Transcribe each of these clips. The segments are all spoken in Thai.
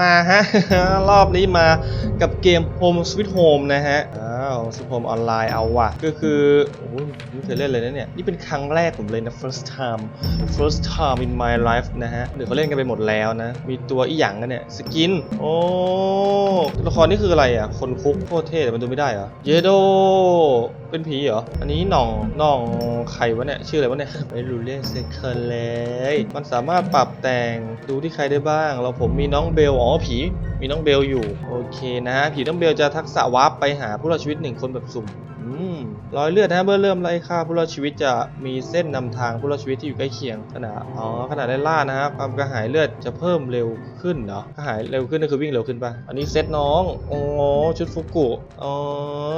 มาฮะ รอบนี้มากับเกม Home Sweet Home นะฮะ อ้าว Sweet Home ออนไลน์เอาว่ะ ก็คือโอ้ยไม่เคยเล่นเลยนะเนี่ย นี่เป็นครั้งแรกผมเลยนะ first time first time in my life นะฮะหรือเขาเล่นกันไปหมดแล้วนะ มีตัวอีหยังกันเนี่ย สกิน โอ้ตัวละครนี่คืออะไรอะ คนคุกโคตรเท่แต่มันดูไม่ได้เหรอ เยโดเป็นผีเหรอ อันนี้หน่องหน่องไข่วะเนี่ย ชื่ออะไรวะเนี่ยไม่รู้เรื่องเซคเลย มันสามารถปรับแต่งดูที่ใครได้บ้าง เราผมมีน้องเบล อ๋อผี มีน้องเบลอยู่ โอเคนะ ผีน้องเบลจะทักษะวาร์ปไปหาผู้รอดชีวิตหนึ่งคนแบบสุ่ม รอยเลือดนะเมื่อเริ่มไล่ฆ่าผู้รอดชีวิตจะมีเส้นนำทางผู้รอดชีวิตที่อยู่ใกล้เคียงขณะอ๋อขณะได้ล่านะฮะความกระหายเลือดจะเพิ่มเร็วขึ้นเหรอกระหายเร็วขึ้นนั่นคือวิ่งเร็วขึ้นปะอันนี้เซตน้องอ๋อชุดฟุกุอ๋อ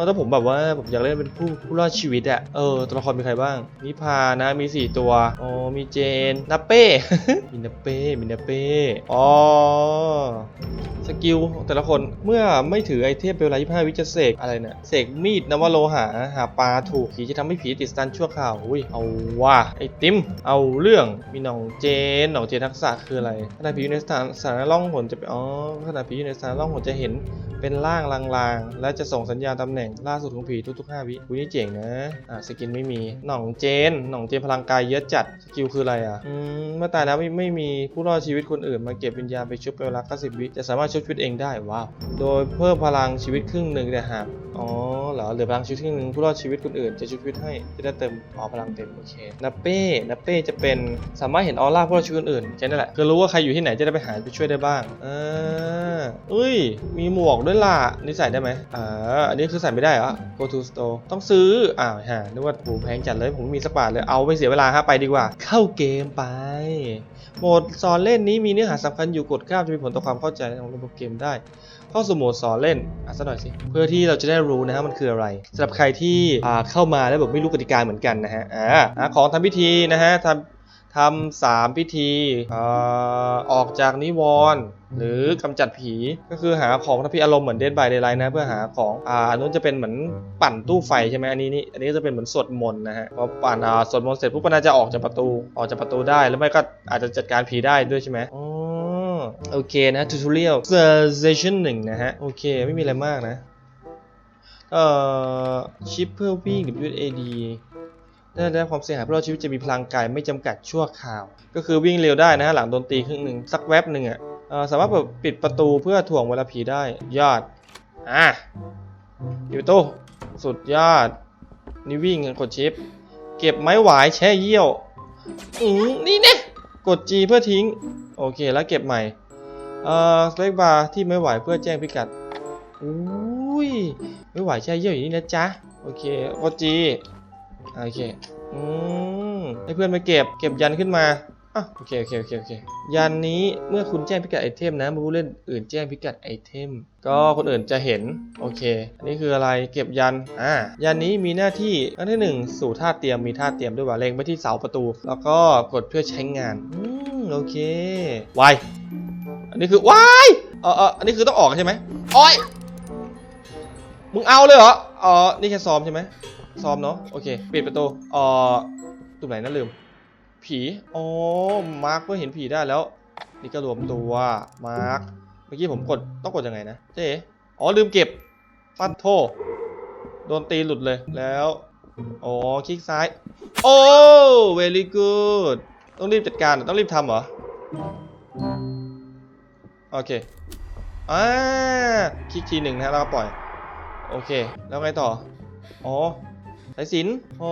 ถ้าผมแบบว่าผมอยากเล่นเป็นผู้ผู้รอดชีวิตอะเออตัวละครมีใครบ้างนิพานะมี 4 ตัวอ๋อมีเจนนาเป้มีนาเป้มีนาเป้อ๋อสกิลแต่ละคนเมื่อไม่ถือไอเทมเป็นเวลา25วิจะเสกอะไรเนี่ยเสกมีดนวโลหะหาปลาถูกผีจะทำให้ผีติดสตันชั่วคราวอุ้ยเอาว่ะไอติมเอาเรื่องมีหนองเจนหนองเจนทักษะคืออะไรขณะผีอยู่ในสถานสถานล่องหนจะเป็นอ๋อขณะผีอยู่ในสถานล่องหนจะเห็นเป็นร่างลางๆ และจะส่งสัญญาณตำแหน่งล่าสุดของผีทุกๆ 5 วิอุ้ยนี่เจ๋งนะอ่าสกินไม่มีหนองเจนหนองเจนพลังกายเยอะจัดสกิลคืออะไรอะอืมเมื่อตายแล้วไม่ไม่มีผู้รอดชีวิตคนอื่นมาเก็บวิญญาณไปชุบเป็นเวลา90วิจะสามารถชุบชีวิตเองได้ว้าวโดยเพิ่มพลังชีวิตครึ่งหนึ่งแต่หากอ๋อเหรอเหลือพลังชีวิตรึ่งหนึ่งผู้รอดชีวิตคนอื่นจะชุบชีวิตให้จะได้เติมอ๋อพลังเต็มโอเคนับเป้นับเป้จะเป็นสามารถเห็นออร่าผู้รอดชีวิตคนอื่นแค่นั้นแหละคือรู้ว่าใครอยู่ที่ไหนจะได้ไปหาไปช่วยได้บ้างอ่าอุ้ย มีหมวกด้วยล่ะนี่ใส่ได้ไหมอ่าอันนี้คือใส่ไม่ได้เหรอ go to store ต้องซื้ออ้าวฮะนึกว่าผูแพงจัดเลยผมไม่มีสักบาทเลยเอาไปเสียเวลาฮะไปดีกว่า เข้าเกมไปโหมดสอนเล่นนี้มีเนื้อหาสำคัญอยู่กดข้ามจะมีผลต่อความเข้าใจของระบบเกมได้ เข้าสู่โหมดสอนเล่นอะสักหน่อยสิเพื่อที่เราจะได้รู้นะฮะมันคืออะไรสำหรับใครที่อ่าเข้ามาแล้วแบบไม่รู้กติกาเหมือนกันนะฮะอ่าของทำพิธีนะฮะทำทำสามพิธีอ่าออกจากนิวรณ์หรือกำจัดผีก็คือหาของทำพิธีอารมณ์เหมือนเดนบายเดย์ไลน์นะเพื่อหาของอ่าอันนู้นจะเป็นเหมือนปั่นตู้ไฟใช่ไหมอันนี้นี่อันนี้จะเป็นเหมือนสวดมนต์นะฮะพอปั่นอ่าสวดมนต์เสร็จปุ๊บมันน่าจะออกจากประตูออกจากประตูได้แล้วไม่ก็อาจจะจัดการผีได้ด้วยใช่ไหมอ๋อ โอเคนะ tutorial session หนึ่งนะฮะ โอเค ไม่มีอะไรมากนะ เอ่อ ชิปเพื่อวิ่ง WAD ได้ได้ความเสียหายเพราะเราชีวิตจะมีพลังกายไม่จำกัดชั่วคราว ก็คือวิ่งเร็วได้นะฮะ หลังโดนตีครึ่งหนึ่งสักแวบหนึ่งอะเอ่อสามารถเปิดปิดประตูเพื่อถ่วงเวลาผีได้ยอด อะปิดประตูสุดยอด นี่วิ่งกดชิป เก็บไม้หวายแช่เยี่ยว อืมนี่เนี่ยกด G เพื่อทิ้ง โอเคแล้วเก็บใหม่เอ่อสเล็กบาร์ที่ไม่ไหวเพื่อแจ้งพิกัดอุ้ยไม่ไหวแช่เยี่ยวอย่างนี้นะจ๊ะโอเคกด G โอเคอืมให้เพื่อนมาเก็บเก็บยันขึ้นมาอะโอเคโอเคโอเคโอเคยันนี้เมื่อคุณแจ้งพิกัดไอเทมนะผู้เล่นอื่นแจ้งพิกัดไอเทม ก็คนอื่นจะเห็นโอเค อันนี้คืออะไรเก็บยันอ่ายันนี้มีหน้าที่อันที่หนึ่งสู่ท่าเตรียมมีท่าเตรียมด้วยว่าเล็งไปที่เสาประตู แล้วก็กดเพื่อใช้งานอืม โอเคไวอันนี้คือว้ายเออเอออันนี้คือต้องออกใช่ไหมโอ้ยมึงเอาเลยเหรออ๋อนี่แค่ซ้อมใช่ไหมซ้อมเนาะโอเคปิดประตูเอ่อตุ่มไหนนั่นลืม ผีอ๋อมาร์คเพื่อเห็นผีได้แล้ว นี่ก็รวมตัวมาร์คเมื่อกี้ผมกดต้องกดยังไงนะเจ๊อ๋อลืมเก็บฟัดโทโดนตีหลุดเลยแล้ว อ๋อ คลิกซ้าย โอ้ very good ต้องรีบจัดการต้องรีบทำเหรอ โอเคอ่าคลิกทีหนึ่งนะแล้วก็ปล่อย โอเค แล้วไงต่อ อ๋อสายสินพอ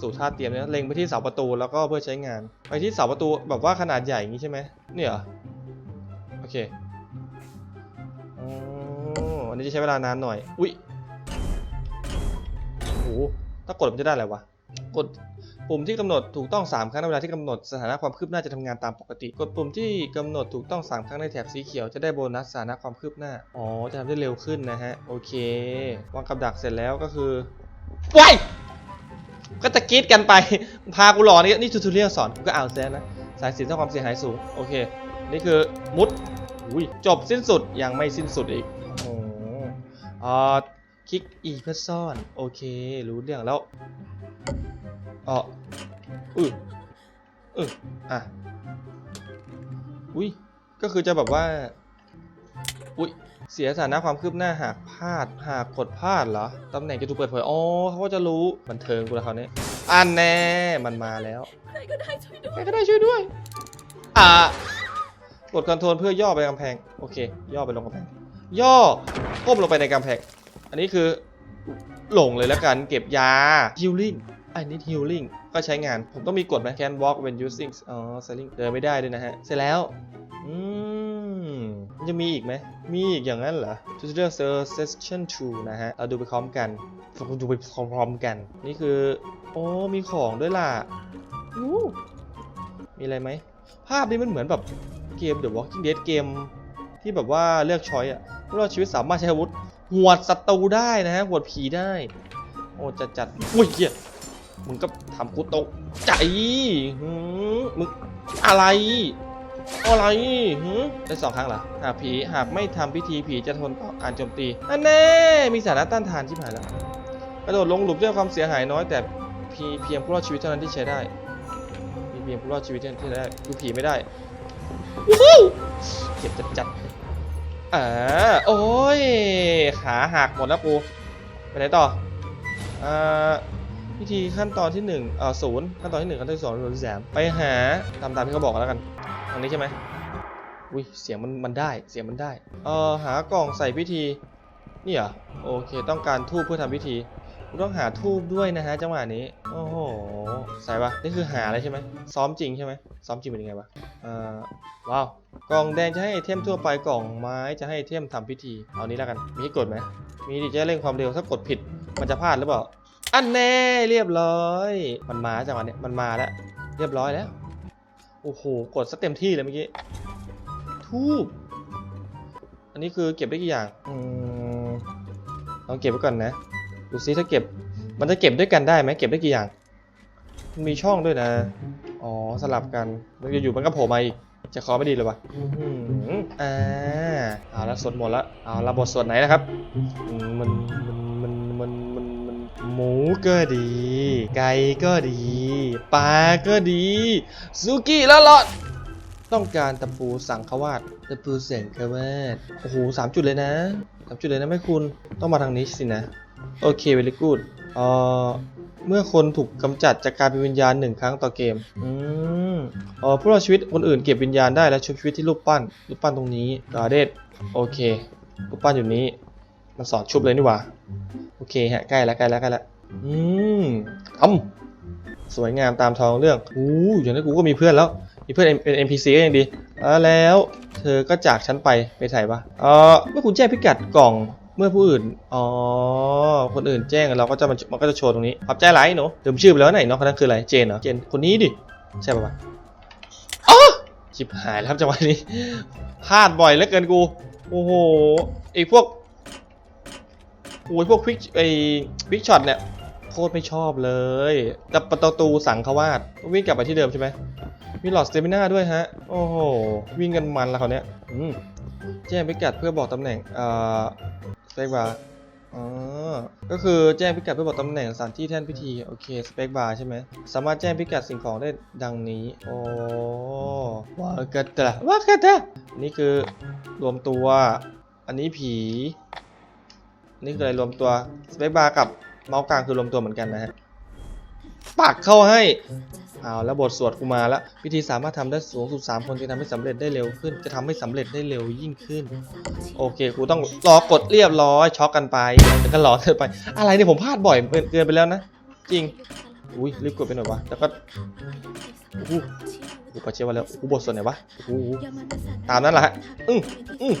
สู่ท่าเตรียมเนี่ยเล็งไปที่เสาประตูแล้วก็เพื่อใช้งาน ไปที่เสาประตูแบบว่าขนาดใหญ่อย่างนี้ใช่ไหมเนี่ยเหรอโอเคอ๋ออันนี้จะใช้เวลานานหน่อย อุ๊ยโอ้โหถ้ากดมันจะได้อะไรวะ กด ปุ่มที่กำหนดถูกต้อง 3 ครั้งในเวลาที่กำหนดสถานะความคืบหน้าจะทำงานตามปกติ กดปุ่มที่กำหนดถูกต้อง 3 ครั้งในแถบสีเขียวจะได้โบนัสสถานะความคืบหน้า อ๋อ จะทำได้เร็วขึ้นนะฮะ โอเควางกับดักเสร็จแล้วก็คือว้ายก็จะกีดกันไป พากูหลอนนี่นี่ทูทูเรียลสอนกูก็เอาแซนะ สายสินสร้างความเสียหายสูง โอเค นี่คือมุดอุ้ยจบสิ้นสุด ยังไม่สิ้นสุดอีกโอ้อ่าคลิก E เพื่อซ่อน โอเค รู้เรื่องแล้ว อ๋ออืออืออะอุ้ยก็คือจะแบบว่า อุ๊ยเสียสถานะความคืบหน้าหากพลาดหากกดพลาดเหรอตำแหน่งจะถูกเปิดเผยอ๋อเขาก็จะรู้บันเทิงกูแล้วเขาวนี้อันแน่มันมาแล้วใครก็ได้ช่วยด้วใครยก็ได้ช่วยด้วยอ่ากดคอนโทรลเพื่อย่อไปกำแพงโอเค ย่อไปลงกำแพงย่อก้มลงไปในกำแพงอันนี้คือหลงเลยแล้วกันเก็บยา healing อั นนี้ healing ก็ใช้งาน ผมต้องมีกฎไหม can walk when using อ๋อ sailing เดินไม่ได้ด้วยนะฮะ เสร็จแล้ว อืมมันจะมีอีกไหม มีอีกอย่างนั้นเหรอ tutorial session 2 นะฮะ เราดูไปพร้อมกันเราดูไปพร้อมๆกัน นี่คือ โอ้ มีของด้วยล่ะอู้มีอะไรไหม ภาพนี้มันเหมือนแบบเกม The Walking Dead เกมที่แบบว่าเลือกช้อยอะผู้รอดชีวิตสามารถใช้อาวุธหวดศัตรูได้นะฮะหวดผีได้ โอ้จัดจัดอุ้ยเหี้ย มึงก็ทำกูตกใจมึงอะไร อะไรหืได้สองครั้งเหรอ หากผีหากไม่ทำพิธีผีจะทนต่อการโจมตี อันแน่ มีสาระต้านทานชิบหายแล้ว กระโดดลงหลุมด้วยความเสียหายน้อยแต่เพีเพียงผู้รอดชีวิตเท่านั้นที่ใช้ได้ มีเพียงผู้รอดชีวิตเท่านั้นที่ได้ดูผีไม่ได้วู้ฮู้เจ็บจัดจัดอ่าโอ้ย ขาหักหมดแล้วกูไปไหนต่อ อ่า พิธีขั้นตอนที่หนึ่งเอ่อศูนย์ขั้นตอนที่หนึ่งขั้นตอนที่สองขั้นตอนที่สามไปหาตามตามที่เขาบอกกันแล้วกันทางนี้ใช่ไหมอุ้ยเสียงมันมันได้เสียงมันได้เอ่อหากล่องใส่พิธีนี่เหรอโอเค ต้องการทูบเพื่อทำพิธีต้องหาทูบด้วยนะฮะจังหวะนี้โอ้โหใส่ปะนี่คือหาอะไรใช่ไหมซ้อมจริงใช่ไหมซ้อมจริงเป็นยังไงวะอ่าว้าวกล่องแดงจะให้เทมทั่วไปกล่องไม้จะให้เทมทำพิธีเอานี้แล้วกันมีให้กดไหมมีดิจะเร่งความเร็วถ้ากดผิดมันจะพลาดหรือเปล่า อันแน่เรียบร้อย มันมาจังหวะนี้มันมาแล้วเรียบร้อยแล้ว โอ้โหกดซะเต็มที่เลยเมื่อกี้ทูบอันนี้คือเก็บได้กี่อย่างอืมลองเก็บไว้ก่อนนะดูซิถ้าเก็บมันจะเก็บด้วยกันได้ไหมเก็บได้กี่อย่างมันมีช่องด้วยนะ อ๋อสลับกันมันจะอยู่มันก็โผล่มาอีกจะคอไม่ดีเลยวะอื้อหืออ่าเอาละสวดหมดละเอาละบทสวดไหนนะครับมันมัน หมูก็ดี ไก่ก็ดี ปลาก็ดีซูกี้แล้วหลอดต้องการตะปูสังขวาดตะปูเสียงขวาดโอ้โหสามจุดเลยนะสามจุดเลยนะแม่คุณต้องมาทางนี้สินะ โอเคเวลิกูดเอ่อเมื่อคนถูกกำจัดจากการเป็นวิญญาณหนึ่งครั้งต่อเกม อืมเอ๋อผู้รอดชีวิตคนอื่นเก็บวิญญาณได้และชุบชีวิตที่รูปปั้น รูปปั้นตรงนี้กาเดดโอเค รูปปั้นอยู่นี้ มันสอนชุบเลยนี่หว่า โอเคฮะใกล้แล้วใกล้แล้วใกล้แล้วอืมทำสวยงามตามท้องเรื่องอู้อย่างนั้นกูก็มีเพื่อนแล้ว มีเพื่อนเป็น NPC ก็ยังดี แล้วแล้วเธอก็จากฉันไปไปไหนปะเออเมื่อคุณแจ้งพิกัดกล่องเมื่อผู้อื่น อ๋อ คนอื่นแจ้งเราก็จะมันมันก็จะโชว์ตรงนี้ขอบใจหลายหนูลืมชื่อไปแล้วไหนน้องคนนั้นคืออะไร เจนเหรอ เจน คนนี้ดิ ใช่ปะวะอ๋อชิบหายแล้วครับจังหวะนี้พลาดบ่อยเหลือเกินกู โอ้โหไอพวก โอ้ยพวกควิกไอควิกช็อตเนี่ยโคตรไม่ชอบเลยแต่ประตูสังขวาดวิ่งกลับไปที่เดิมใช่ไหมมีหลอดสเตมิน่าด้วยฮะ โอ้โห วิ่งกันมันล้วเขาเนี้ยแจ้งพิกัดเพื่อบอกตำแหน่งเอ่อสเปกบาร์อ๋อก็คือแจ้งพิกัดเพื่อบอกตำแหน่งสถานที่แท่นพิธี โอเค สเปกบาร์ใช่ไหม สามารถแจ้งพิกัดสิ่งของได้ดังนี้ โอ้ว้ากระตะว้ากระตะนี่คือรวมตัว อันนี้ผี นี่คืออะไรรวมตัวสเปกบาร์กับเมาส์กลางคือรวมตัวเหมือนกันนะฮะปักเข้าให้เอาแล้วบทสวดกูมาแล้วพิธีสามารถทำได้สูงสุด 3 คนจะทำให้สำเร็จได้เร็วขึ้น จะทำให้สำเร็จได้เร็วยิ่งขึ้น โอเคกูต้องรอกดเรียบร้อยช็อกกันไปแล้วก็รอเกินไป อะไรเนี่ยผมพลาดบ่อยเกินไปแล้วนะ จริงอุ้ยรีบกดไปหน่อยวะแล้วก็โอ้กูปะเชื่อว่าแล้วกูบทสวดไหนวะโอ้ตามนั้นแหละฮะอื้ออื้อ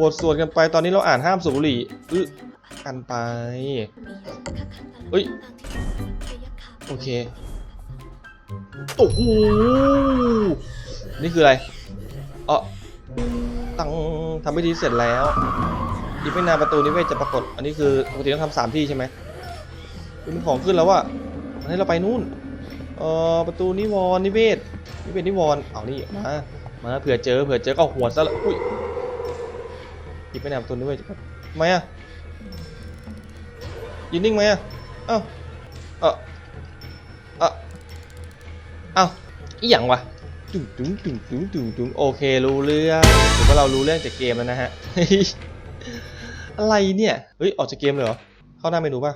บทสวดกันไปตอนนี้เราอ่านห้ามสูบบุหรี่อึกันไปเอ้ย โอเค โอ้โห นี่คืออะไรเออตังทำพิธีเสร็จแล้วอีกไม่นานประตูนิเวศจะปรากฏ อันนี้คือปกติต้องทำสามที่ใช่ไหมเป็นของขึ้นแล้วว่ะอันนี้เราไปนู่น เออประตูนิวรนิเวศนิเวศนิวรเอานี่มา มาเผื่อเจอเผื่อเจอก็หัวซะละอุ้ยหยิบไปไหนประตูนิเวศทำไมอะยืนนิ่งไหมอะเอ้าเออเออเอ้าอีหยังวะตึงตึงตึงตึงตึงตึงโอเครู้เรื่องถือว่าเรารู้เรื่องจากเกมแล้วนะฮะอะไรเนี่ยเฮ้ยออกจากเกมเลยเหรอเข้าหน้าเมนูป่ะ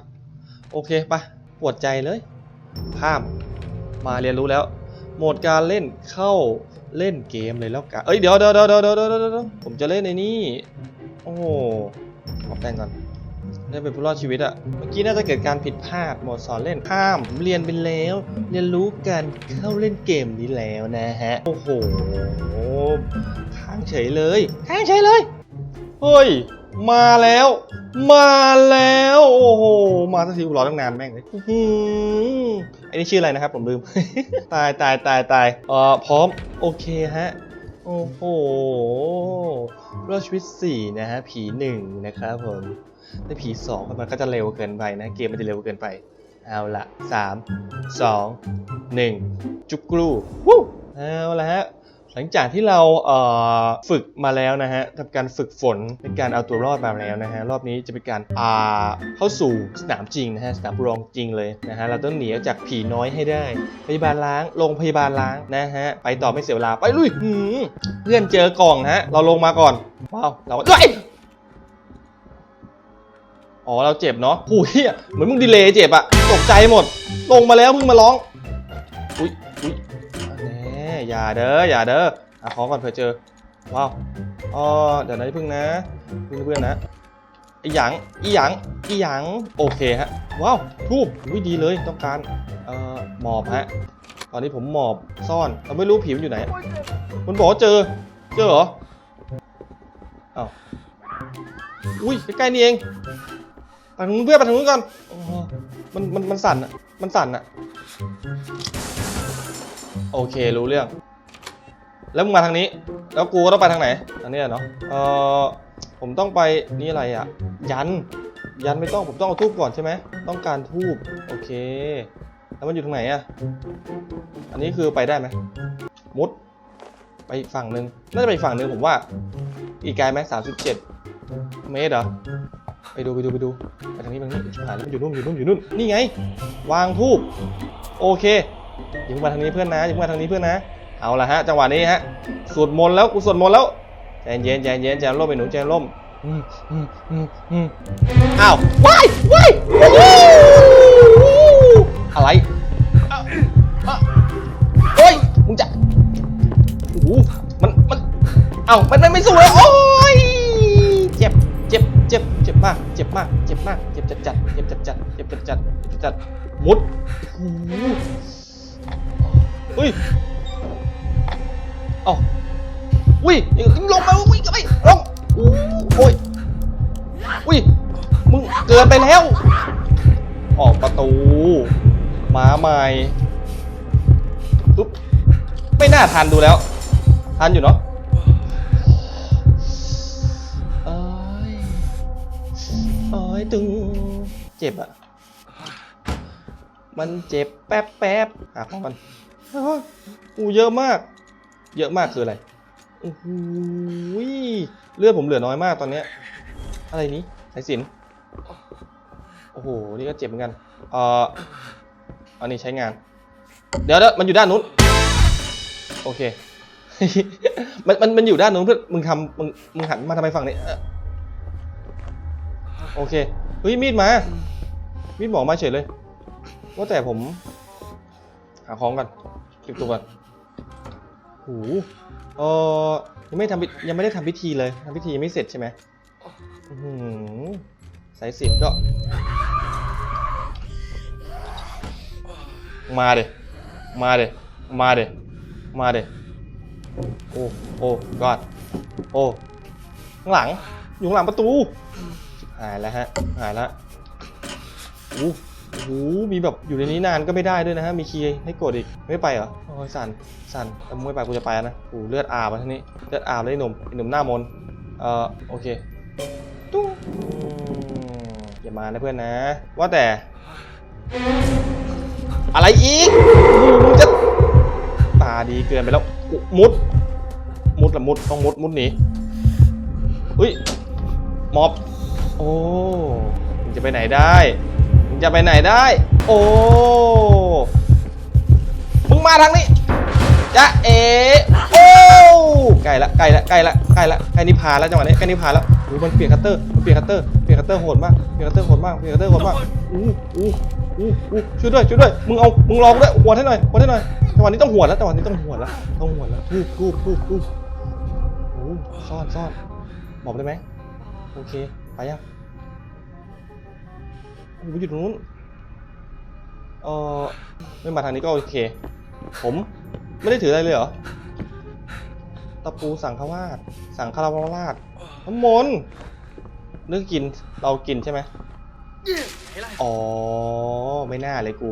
โอเคป่ะปวดใจเลยข้ามมาเรียนรู้แล้ว โหมดการเล่นเข้า เล่นเกมเลยแล้วกันเอ้ยเดี๋ยวเดี๋ยวเดี๋ยวเดี๋ยวเดี๋ยวเดี๋ยวเดี๋ยวผมจะเล่นในนี้ โอ้โหขอแต่งก่อนได้เป็นผู้รอดชีวิตอะเมื่อกี้น่าจะเกิดการผิดพลาดหมดสอนเล่นข้ามผมเรียนไปแล้ว เรียนรู้การเข้าเล่นเกมนี้แล้วนะฮะ โอ้โหค้างเฉยเลยค้างเฉยเลย เฮ้ย มาแล้ว มาแล้ว โอ้โห มาสักทีกูรอตั้งนานแม่งเลยอื้ออไอ้นี่ชื่ออะไรนะครับ ผมลืม ตายตายตายตายเอ่อพร้อม โอเคฮะ โอ้โหรอดชีวิต4นะฮะ ผี1นะครับผมถ้าผี2มันก็จะเร็วเกินไปนะ เกมมันจะเร็วเกินไป เอาละ3 2 1 จุกกรูวู้เอาละฮะ หลังจากที่เราเฝึกมาแล้วนะฮะทำการฝึกฝนเป็นการเอาตัวรอดมาแล้วนะฮะรอบนี้จะเป็นการอ่าเข้าสู่สนามจริงนะฮะสนามรองจริงเลยนะฮะเราต้องหนีออกจากผีน้อยให้ได้พยาบาลล้างโรงพยาบาลล้างนะฮะไปต่อไม่เสียเวลาไปลุยเพื่อนเจอกล่องฮะเราลงมาก่อนว้าวเราเฮ้ยอ๋อเราเจ็บเนาะโอ้ยเหี้ยเหมือนมึงดีเลย์เจ็บอะตกใจหมด ลงมาแล้วมึงมาร้อง อย่าเด้ออย่าเด้อหาของก่อนเผื่อเจอว้าวอ๋อเดี๋ยวนะเพึ่งนะเพื่อนเพื่อนนะอีหยังอีหยังอีหยังโอเคฮะว้าวทูบอุ้ยดีเลยต้องการเอ่อหมอบฮะตอนนี้ผมหมอบซ่อนเราไม่รู้ผีมันอยู่ไหนมันบอกเจอเจอเหรออ้าวอุ้ยใกล้ๆนี่เองไปทางนู้นเพื่อนไปทางนู้นก่อนมันมันมันสั่นอะมันสั่นอะ โอเครู้เรื่อง แล้วมึงมาทางนี้ แล้วกูก็ต้องไปทางไหนทางนี้เนาะเอ่อผมต้องไปนี่อะไรอะยัน ยันไม่ต้องผมต้องเอาทูบก่อนใช่ไหมต้องการทูบโอเค แล้วมันอยู่ตรงไหนอะอันนี้คือไปได้ไหมมุด ไปอีกฝั่งหนึ่งน่าจะไปอีกฝั่งหนึ่งผมว่า อีกไกลไหมสามสิบเจ็ดเมตรเหรอไปดูไปดูไปดูไปทางนี้ไปทางนี้ชิบหายแล้วมันอยู่นู่นอยู่นู่นอยู่นู่นนี่ไง วางทูบโอเค อย่าเพิ่งมาทางนี้เพื่อนนะอย่าเพิ่งมาทางนี้เพื่อนนะ เอาละฮะจังหวะนี้ฮะสวดมนต์แล้วกูสวดมนต์แล้วใจเย็นใจเย็นใจร่มไปหนูใจร่มอืมอืมอืมอืมอ้าวว้ายว้ายโอ้โหอะไรอะอะโอ้ยมึงจะโอ้โหมันมันเอ้ามันมันไม่สู้เลยโอ้ยเจ็บเจ็บเจ็บเจ็บมากเจ็บมากเจ็บมากเจ็บจัดจัดเจ็บจัดจัดเจ็บจัดจัดเจ็บจัดมุดโอ้โห เฮ้ยเอ้าอุ้ยลงมาอุ้ยไปลงโอ้ยอุ้ยมึงเกินไปแล้ว ออกประตูหมาใหม่ปุ๊บไม่น่าทันดูแล้ว ทันอยู่เนาะเอ้ยเอ้ยตึงเจ็บอะมันเจ็บแป๊บแป๊บหาของกัน อู้เยอะมาก เยอะมากคืออะไรโอ้โหเลือดผมเหลือน้อยมากตอนเนี้ย อะไรนี้สายสินโอ้โห นี่ก็เจ็บเหมือนกันเอ่ออันนี้ใช้งาน เดี๋ยวเดี๋ยวมันอยู่ด้านนู้น โอเค มันมันมันอยู่ด้านนู้นเพื่อนมึงทำมึงมึงหันมาทำไมฝั่งนี้ โอเค เฮ้ยมีดมา มีดหมอมาเฉยเลย ว่าแต่ผม หาของก่อน เก็บตัวก่อนโหูเออยังไม่ทำยังไม่ได้ทำพิธีเลยทำพิธียังไม่เสร็จใช่ไหมหือสายสินก็ มาเดมาเดมาเดมาเดโอ้โอ้กอดโอ้ข้างหลัง อยู่ข้างหลังประตู หายแล้วฮะ หายแล้วโอ้โหมีแบบอยู่ในนี้นานก็ไม่ได้ด้วยนะฮะ มีคีย์ให้กดอีก ไม่ไปเหรอ โอ้ยสันสันแต่มึงไม่ไปกูจะไปนะโอ้โหเลือดอาบมาทีนี้ เลือดอาบเลยหนุ่มไอ้หนุ่มหน้ามน เอ่อ โอเค ตุ้งอย่ามานะเพื่อนนะ ว่าแต่ อะไรอีกมึงจะตาดีเกินไปแล้ว มุด มุดละมุด ต้องมุด มุดหนีอุ้ยมอบ โอ้จะไปไหนได้ จะไปไหนได้ โอ้ มึงมาทางนี้จะเอโอ้ใกล้ละใกล้ละใกล้ละใกล้ละใกล้นิพพานแล้วจังหวะนี้ใกล้นิพพานแล้วโอ้ยมันเปลี่ยนคัตเตอร์มันเปลี่ยนคัตเตอร์เปลี่ยนคัตเตอร์โหดมากเปลี่ยนคัตเตอร์โหดมากเปลี่ยนคัตเตอร์โหดมากอู้อู้อู้อู้ช่วยด้วยช่วยด้วยมึงเอามึงลองด้วยหัวให้หน่อยหัวให้หน่อยจังหวะนี้ต้องหัวแล้วจังหวะนี้ต้องหัวแล้วต้องหัวแล้วทูบทูบทูบทูบโอ้ซ่อนซ่อนบอกได้ไหมโอเคไปยัง โอ้ยอยู่ตรงนู้นเออไม่มาทางนี้ก็โอเค ผมไม่ได้ถืออะไรเลยเหรอ ตะปูสังฆวาสสังฆราวราชน้ำมนต์นึกกิน เรากินใช่ไหมอ๋อ ไม่น่าเลยกู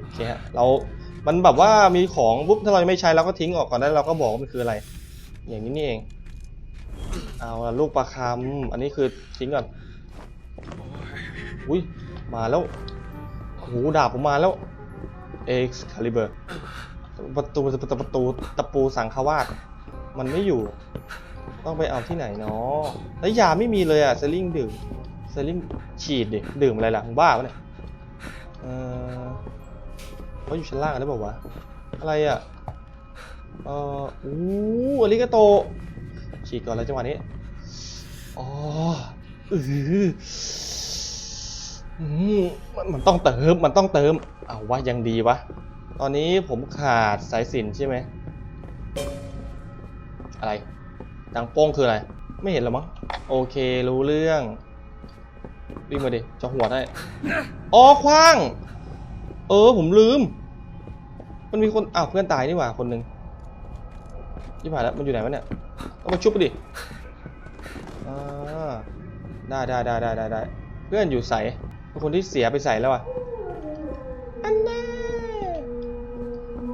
โอเคฮะ เรา มันแบบว่ามีของปุ๊บ ถ้าเราไม่ใช้เราก็ทิ้งออกก่อนได้เราก็บอกว่ามันคืออะไร อย่างนี้นี่เอง เอาละลูกประคำอันนี้คือทิ้งก่อน อุ้ย มาแล้วโอ้โหดาบผมมาแล้ว Excalibur ประตูประตูประตูตะปูสังฆวาสมันไม่อยู่ ต้องไปเอาที่ไหนเนาะแล้วยาไม่มีเลยอะเซลิงดื่มเซลิงฉีดดิ ดื่มอะไรล่ะบ้าปะเนี่ยเออเขาอยู่ชั้นล่างได้บอกว่าอะไรอะเอออู้อาริกาโต ฉีดก่อนเลยจังหวะนี้อ๋ออือ อืมมันมันต้องเติม มันต้องเติม เอาวะยังดีวะ ตอนนี้ผมขาดสายสิญจนใช่ไหม อะไร ดังโป้งคืออะไร ไม่เห็นหรอมั้ง โอเครู้เรื่อง วิ่งมาดิ จะหัวได้ อ๋อคว้าง เออผมลืม มันมีคน อ้าวเพื่อนตายนี่หว่าคนหนึ่งยี่ผ่านแล้วมันอยู่ไหนวะเนี่ยต้องมาชุบไปดิอ่าได้ได้ได้ได้ได้ได้เพื่อนอยู่ใส คนที่เสียไปใส่แล้วอะ อันแน่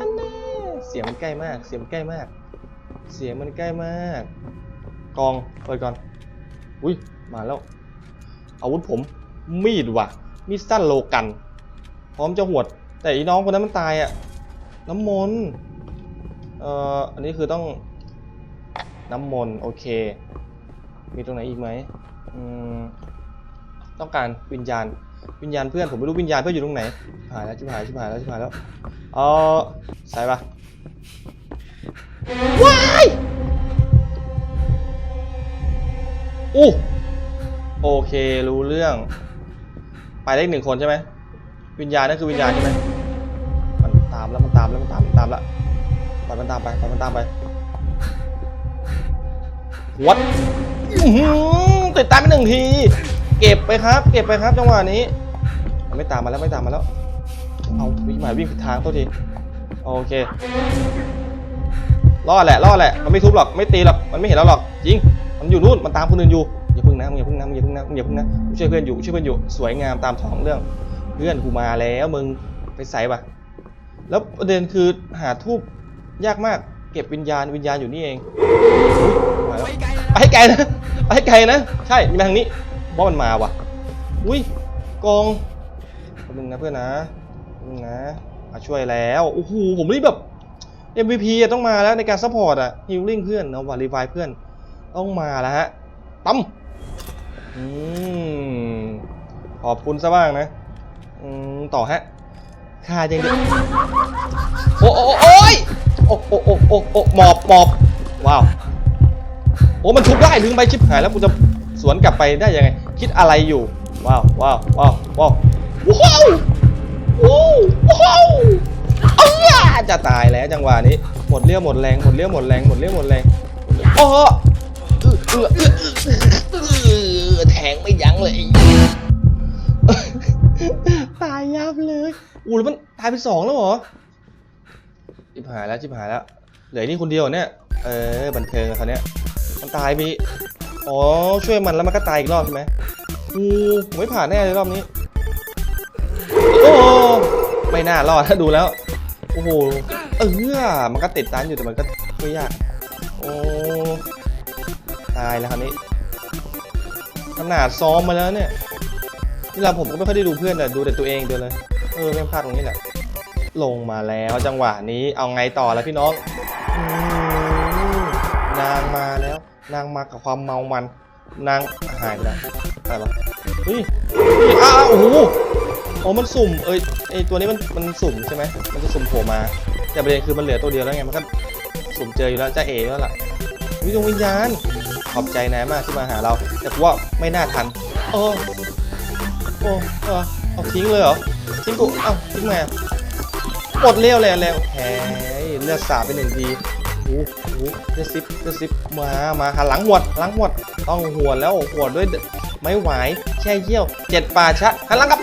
อันแน่เสียงมันใกล้มาก เสียงมันใกล้มาก เสียงมันใกล้มาก กอง เปิดก่อน อุ้ย มาแล้ว อาวุธผม มีดว่ะ มีดสั้นโลกัน พร้อมจะหวด แต่อีน้องคนนั้นมันตายอะน้ำมนต์เอ่อ อันนี้คือต้อง น้ำมนต์โอเค มีตรงไหนอีกไหม อืม ต้องการวิญญาณ วิญญาณเพื่อนผมไม่รู้วิญญาณเพื่อนอยู่ตรงไหนหายแล้วชิบหายชิบหายแล้วชิบหายแล้วเออใส่ปะว้ายอู้โอเครู้เรื่อง ไปได้อีกหนึ่งคนใช่ไหมวิญญาณนั่นคือวิญญาณใช่ไหมมันตามแล้วมันตามแล้วมันตามมันตามแล้วปล่อยมันตามไปปล่อยมันตามไปวัดติดตามไปหนึ่งที เก็บไปครับ เก็บไปครับจังหวะนี้ ไม่ตามมาแล้วไม่ตามมาแล้ว เอาวิ่งมาวิ่งผิดทางตัวทีโอเครอดแหละรอดแหละมันไม่ทุบหรอกไม่ตีหรอกมันไม่เห็นเราหรอกจริง มันอยู่นู่นมันตามคนอื่นอยู่อย่าพึ่งนะมึงอย่าพึ่งนะมึงอย่าพึ่งนะมึงอย่าพึ่งนะกูช่วยเพื่อนอยู่ช่วยเพื่อนอยู่สวยงามตามท้องเรื่อง เพื่อนกูมาแล้วมึงไปใส่ปะแล้วประเด็นคือหาทูบยากมากเก็บวิญญาณวิญญาณอยู่นี่เองไปไกลนะไปไกลนะใช่มีมาทางนี้ เพรามันมาว่ะ อุ้ยกองแป๊บนึงนะเพื่อนนะมึงนะมาช่วยแล้วโอ้โหผมนี่แบบ MVP อะต้องมาแล้วในการซัพพอร์ตอะฮิลลิ่งเพื่อนเนาะวารีไฟเพื่อน ต้องมาแล้วฮะตั้มอืมขอบคุณซะบ้างนะอืมต่อฮะค่ายังดีโอ้โอ้โอ้ยโอ้โอ้โอ้โอ้โอ้หมอบหมอบว้าวโอ้มันทุบได้ลืมไปชิบหายแล้วกูจะ สวนกลับไปได้ยังไง คิดอะไรอยู่ ว้าวว้าวว้าวว้าวว้าวว้าวว้าวเอ้ยจะตายแล้วจังหวะนี้ หมดเรี่ยวหมดแรงหมดเรี่ยวหมดแรงหมดเรี่ยวหมดแรงโอ้โหเออเออเออเออแทงไม่ยั้งเลยตายยับเลยอู้แล้วมันตายไปสองแล้วเหรอชิบหายแล้วชิบหายแล้วเหลือนี่คนเดียวเนี่ยเออบันเทิงเขาเนี้ยมันตายไป อ๋อ ช่วยมันแล้วมันก็ตายอีกรอบใช่ไหมอูผมไม่ผ่านแน่เลยรอบนี้ โอ้ไม่น่ารอดถ้าดูแล้ว โอ้โห เออมันก็ติดตันอยู่แต่มันก็ไม่ยาก โอ้ตายแล้วคราวนี้ ขนาดซ้อมมาแล้วเนี่ยที่เวลาผมก็ไม่ค่อยได้ดูเพื่อนแต่ดูแต่ตัวเองเดียวเลย เออไม่พลาดตรงนี้แหละ ลงมาแล้วจังหวะนี้เอาไงต่อแล้วพี่น้องอนางมาแล้ว นางมากับความเมามัน นางหายไปแล้วอะไรวะเฮ้ยเฮ้ยอ้าวโอ้โหอ๋อมันสุ่ม เอ้ยไอตัวนี้มันมันสุ่มใช่ไหมมันจะสุ่มโผล่มา แต่ประเด็นคือมันเหลือตัวเดียวแล้วไง มันก็สุ่มเจออยู่แล้วจ้าเอ๋แล้วล่ะ วิญญาณวิญญาณ ขอบใจนายมากที่มาหาเรา แต่กูว่าไม่น่าทัน โอ้ โอ้เออเอาทิ้งเลยเหรอ ทิ้งกู เอ้าทิ้งมาหมดเร็วเลยแล้วแหมเลือดสาดไปหนึ่งที โอ้โหเลือดซิปเลือดซิปมามาหันหลังหวดหลังหวดต้องหวดแล้วหวดด้วยไม่ไหวแค่เยี่ยวเจ็ดป่าชะหันหลังกลับ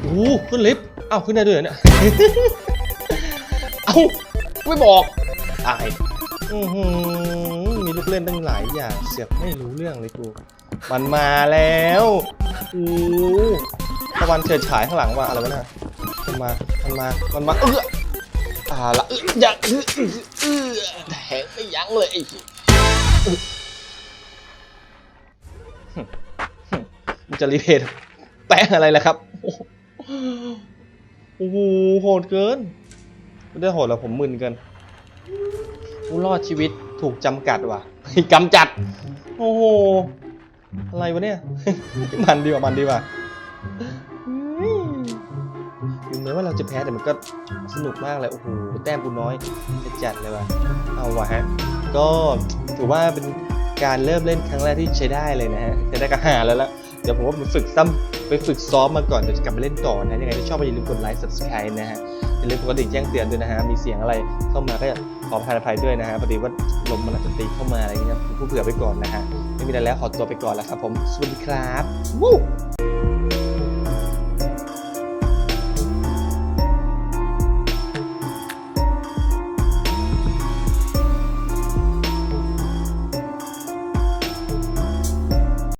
โอ้โหขึ้นลิฟต์เอ้าขึ้นได้ด้วยเนี่ยเอ้าไม่บอกอายมีลูกเล่นตั้งหลายอย่างเสียบไม่รู้เรื่องเลยกูมันมาแล้วโอ้โหตะวันเฉิดฉายข้างหลังว่าอะไรวะเนี่ยมันมา มันมา มันมา เออาละเอออย่าเออเออเออแทงไม่ยั้งเลยฮึมันจะรีเพทแป้งอะไรล่ะครับ โอ้โหโหดเกิน ไม่ได้โหดหรอกผมมึนเกินผู้รอดชีวิตถูกจำกัดว่ะกำจัด โอ้โห อะไรวะเนี่ย มันดีกว่ามันดีกว่า แม้ว่าเราจะแพ้แต่มันก็สนุกมากเลยโอ้โหแต้มกูน้อยจะจัดเลยว่ะเอาว่ะฮะก็ถือว่าเป็นการเริ่มเล่นครั้งแรกที่ใช้ได้เลยนะฮะใช้ได้ก็หาแล้วละเดี๋ยวผมว่าไปฝึกซ้ำไปฝึกซ้อมมาก่อนเดี๋ยวจะกลับมาเล่นต่อนะยังไงถ้าชอบอย่าลืมกดไลค์ subscribe นะฮะอย่าลืมกดกระดิ่งแจ้งเตือนด้วยนะฮะมีเสียงอะไรเข้ามาก็ขออภัยภัยด้วยนะฮะพอดีว่าลมมันอาจจะตีเข้ามาอะไรอย่างเงี้ยผมพูดเผื่อไปก่อนนะฮะไม่มีอะไรแล้วขอตัวไปก่อนแล้วครับผมสวัสดีครับวู้